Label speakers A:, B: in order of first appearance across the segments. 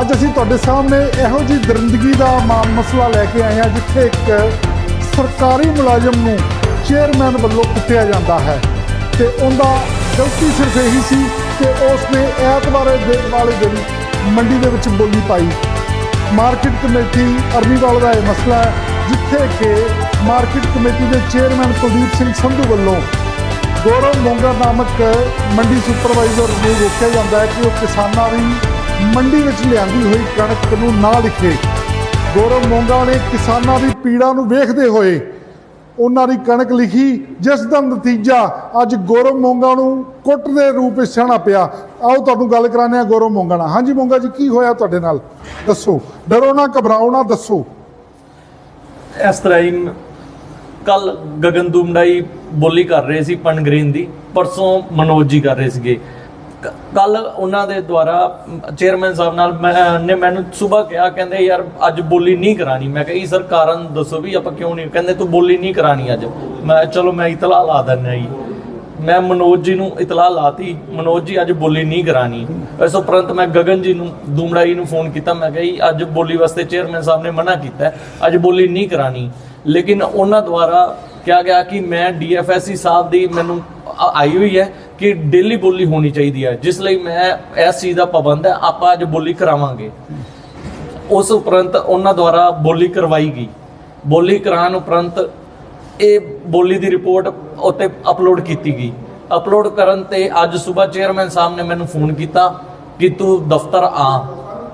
A: ਅੱਜ ਅਸੀਂ ਤੁਹਾਡੇ ਸਾਹਮਣੇ ਇਹੋ ਜਿਹੀ ਦਰਿੰਦਗੀ ਦਾ ਮਾ- ਮਸਲਾ ਲੈ ਕੇ ਆਏ ਹਾਂ, ਜਿੱਥੇ ਇੱਕ ਸਰਕਾਰੀ ਮੁਲਾਜ਼ਮ ਨੂੰ ਚੇਅਰਮੈਨ ਵੱਲੋਂ ਕੁੱਟਿਆ ਜਾਂਦਾ ਹੈ। ਤੇ ਉਹਦਾ ਗਲਤੀ ਸਿਰਫ ਇਹੀ ਸੀ ਕਿ ਉਸਨੇ ਐਤਵਾਰ ਦੇ ਵਾਲੇ ਦਿਨ ਮੰਡੀ ਦੇ ਵਿੱਚ ਬੋਲੀ ਪਾਈ। ਮਾਰਕੀਟ ਕਮੇਟੀ ਅਰਨੀਵਾਲ ਦਾ ਇਹ ਮਸਲਾ ਹੈ, ਜਿੱਥੇ ਕਿ ਮਾਰਕੀਟ ਕਮੇਟੀ ਦੇ ਚੇਅਰਮੈਨ ਕੁਲਦੀਪ ਸਿੰਘ ਸੰਧੂ ਵੱਲੋਂ ਗੌਰਵ ਮੋਂਗਾ ਨਾਮਕ ਮੰਡੀ ਸੁਪਰਵਾਈਜ਼ਰ ਨੂੰ ਰੋਕਿਆ ਜਾਂਦਾ ਹੈ ਕਿ ਉਹ ਕਿਸਾਨਾਂ ਦੀ ਮੰਡੀ ਵਿੱਚ ਲਿਆਂਦੀ ਹੋਈ ਕਣਕ ਨੂੰ ਨਾ ਲਿਖੇ। ਗੌਰਵ ਮੋਂਗਾ ਨੇ ਕਿਸਾਨਾਂ ਦੀ ਪੀੜਾ ਨੂੰ ਵੇਖਦੇ ਹੋਏ ਉਹਨਾਂ ਦੀ ਕਣਕ ਲਿਖੀ, ਜਿਸ ਦਾ ਨਤੀਜਾ ਅੱਜ ਗੌਰਵ ਮੋਂਗਾ ਨੂੰ ਕੁੱਟ ਦੇ ਰੂਪ ਵਿੱਚ ਸਹਿਣਾ ਪਿਆ। ਆਓ ਤੁਹਾਨੂੰ ਗੱਲ ਕਰਾਉਂਦੇ ਹਾਂ ਗੌਰਵ ਮੋਂਗਾ ਨਾਲ। ਹਾਂਜੀ ਮੋਂਗਾ ਜੀ, ਕੀ ਹੋਇਆ ਤੁਹਾਡੇ ਨਾਲ? ਦੱਸੋ। ਡਰੋ ਨਾ, ਘਬਰਾਓ ਨਾ, ਦੱਸੋ।
B: ਇਸ ਤਰ੍ਹਾਂ ਹੀ ਕੱਲ ਗਗਨ ਦੁਮੜਾਈ ਬੋਲੀ ਕਰ ਰਹੇ ਸੀ ਪਨਗ੍ਰੀਨ ਦੀ। ਪਰਸੋਂ ਮਨੋਜ ਜੀ ਕਰ ਰਹੇ ਸੀਗੇ। ਕੱਲ ਉਹਨਾਂ ਦੇ ਦੁਆਰਾ ਚੇਅਰਮੈਨ ਸਾਹਿਬ ਨਾਲ ਮੈਂ ਨੇ ਮੈਨੂੰ ਸਵੇਰ ਕਿਹਾ, ਕਹਿੰਦੇ ਯਾਰ ਅੱਜ ਬੋਲੀ ਨਹੀਂ ਕਰਾਣੀ। ਮੈਂ ਕਿਹਾ ਜੀ ਸਰ ਕਾਰਨ ਦੱਸੋ ਵੀ ਆਪਾਂ ਕਿਉਂ ਨਹੀਂ ਕਹਿੰਦੇ, ਤੂੰ ਬੋਲੀ ਨਹੀਂ ਕਰਾਣੀ ਅੱਜ। ਮੈਂ ਚਲੋ, ਮੈਂ ਇਤਲਾਹ ਲਾ ਦਿੰਦਾ ਜੀ। ਮੈਂ ਮਨੋਜ ਜੀ ਨੂੰ ਇਤਲਾਹ ਲਾਤੀ, ਮਨੋਜ ਜੀ, ਅੱਜ ਬੋਲੀ ਨਹੀਂ ਕਰਾਣੀ। ਇਸ ਉਪਰੰਤ ਮੈਂ ਗਗਨ ਜੀ ਨੂੰ ਦੂਮੜਾ ਜੀ ਨੂੰ ਫੋਨ ਕੀਤਾ। ਮੈਂ ਕਿਹਾ, ਜੀ, ਅੱਜ ਬੋਲੀ ਵਾਸਤੇ ਚੇਅਰਮੈਨ ਸਾਹਿਬ ਨੇ ਮਨਾ ਕੀਤਾ। ਅੱਜ ਬੋਲੀ ਨਹੀਂ ਕਰਾਣੀ। ਲੇਕਿਨ ਉਹਨਾਂ ਦੁਆਰਾ ਕਿਹਾ ਗਿਆ ਕਿ ਮੈਂ ਡੀਐਫਐਸਸੀ ਸਾਹਿਬ ਦੀ ਮੈਨੂੰ ਆਈ ਹੋਈ ਹੈ। ਕਿ ਡੇਲੀ ਬੋਲੀ ਹੋਣੀ ਚਾਹੀਦੀ ਹੈ, ਜਿਸ ਲਈ ਮੈਂ ਇਸ ਚੀਜ਼ ਦਾ ਪਾਬੰਦ ਹੈ, ਆਪਾਂ ਅੱਜ ਬੋਲੀ ਕਰਾਵਾਂਗੇ। ਉਸ ਉਪਰੰਤ ਉਹਨਾਂ ਦੁਆਰਾ ਬੋਲੀ ਕਰਵਾਈ ਗਈ। ਬੋਲੀ ਕਰਾਉਣ ਉਪਰੰਤ ਇਹ ਬੋਲੀ ਦੀ ਰਿਪੋਰਟ ਉੱਤੇ ਅਪਲੋਡ ਕੀਤੀ ਗਈ। ਅਪਲੋਡ ਕਰਨ ਤੇ ਅੱਜ ਸਵੇਰ ਚੇਅਰਮੈਨ ਸਾਹਿਬ ਨੇ ਮੈਨੂੰ ਫੋਨ ਕੀਤਾ ਕਿ ਤੂੰ ਦਫ਼ਤਰ ਆ।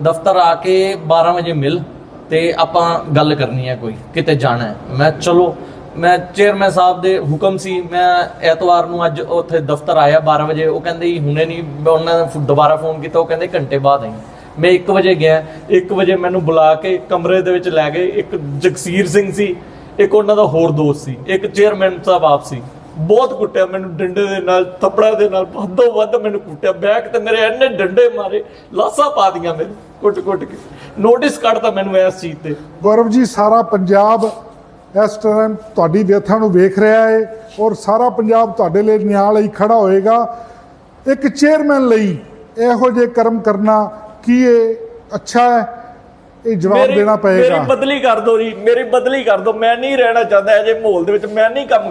B: ਦਫ਼ਤਰ ਆ ਕੇ 12 ਵਜੇ ਮਿਲ ਤੇ ਆਪਾਂ ਗੱਲ ਕਰਨੀ ਹੈ ਕੋਈ, ਕਿਤੇ ਜਾਣਾ ਹੈ। ਮੈਂ ਚਲੋ ਮੈਂ ਚੇਅਰਮੈਨ ਸਾਹਿਬ ਦੇ ਹੁਕਮ ਸੀ, ਮੈਂ ਐਤਵਾਰ ਨੂੰ ਅੱਜ ਉੱਥੇ ਦਫ਼ਤਰ ਆਇਆ 12 ਵਜੇ। ਉਹ ਕਹਿੰਦੇ ਜੀ, ਹੁਣੇ ਨਹੀਂ ਉਹਨਾਂ ਨੇ ਦੁਬਾਰਾ ਫੋਨ ਕੀਤਾ, ਉਹ ਕਹਿੰਦੇ ਘੰਟੇ ਬਾਅਦ ਆਈ। ਮੈਂ 1 ਵਜੇ ਗਿਆ 1 ਵਜੇ ਮੈਨੂੰ ਬੁਲਾ ਕੇ ਕਮਰੇ ਦੇ ਵਿੱਚ ਲੈ ਗਏ। ਇੱਕ ਜਗਸੀਰ ਸਿੰਘ ਸੀ, ਇੱਕ ਉਹਨਾਂ ਦਾ ਹੋਰ ਦੋਸਤ ਸੀ, ਇੱਕ ਚੇਅਰਮੈਨ ਸਾਹਿਬ ਆਪ ਸੀ। ਬਹੁਤ ਕੁੱਟਿਆ ਮੈਨੂੰ, ਡੰਡੇ ਦੇ ਨਾਲ, ਥੱਪੜਾਂ ਦੇ ਨਾਲ, ਵੱਧੋ ਵੱਧ ਮੈਨੂੰ ਕੁੱਟਿਆ। ਬੈਕ ਤੇ ਮੇਰੇ ਐਨੇ ਡੰਡੇ ਮਾਰੇ, ਲਾਸਾਂ ਪਾ ਦੀਆਂ ਮੈਨੂੰ ਕੁੱਟ ਕੁੱਟ ਕੇ। ਨੋਟਿਸ ਕੱਢਤਾ ਮੈਨੂੰ ਇਸ ਚੀਜ਼ ਤੇ।
A: ਗੌਰਵ ਜੀ, ਸਾਰਾ ਪੰਜਾਬ ਇਸ ਟਾਈਮ ਤੁਹਾਡੀ ਵਿਅਥਾ ਨੂੰ ਵੇਖ ਰਿਹਾ ਹੈ ਔਰ ਸਾਰਾ ਪੰਜਾਬ ਤੁਹਾਡੇ ਲਈ ਨਿਆਂ ਲਈ ਖੜਾ ਹੋਏਗਾ। ਇੱਕ ਚੇਅਰਮੈਨ ਲਈ ਇਹੋ ਜਿਹੇ ਕਰਮ ਕਰਨਾ ਕੀ ਇਹ ਅੱਛਾ ਹੈ? ਇਹ ਜਵਾਬ ਦੇਣਾ ਪਏਗਾ।
B: ਮੇਰੀ ਬਦਲੀ ਕਰ ਦਿਓ ਜੀ ਮੇਰੀ ਬਦਲੀ ਕਰ ਦਿਓ ਮੈਂ ਨਹੀਂ ਰਹਿਣਾ ਚਾਹੁੰਦਾ ਅਜੇ ਮਾਹੌਲ ਦੇ ਵਿੱਚ ਮੈਂ ਨਹੀਂ ਕੰਮ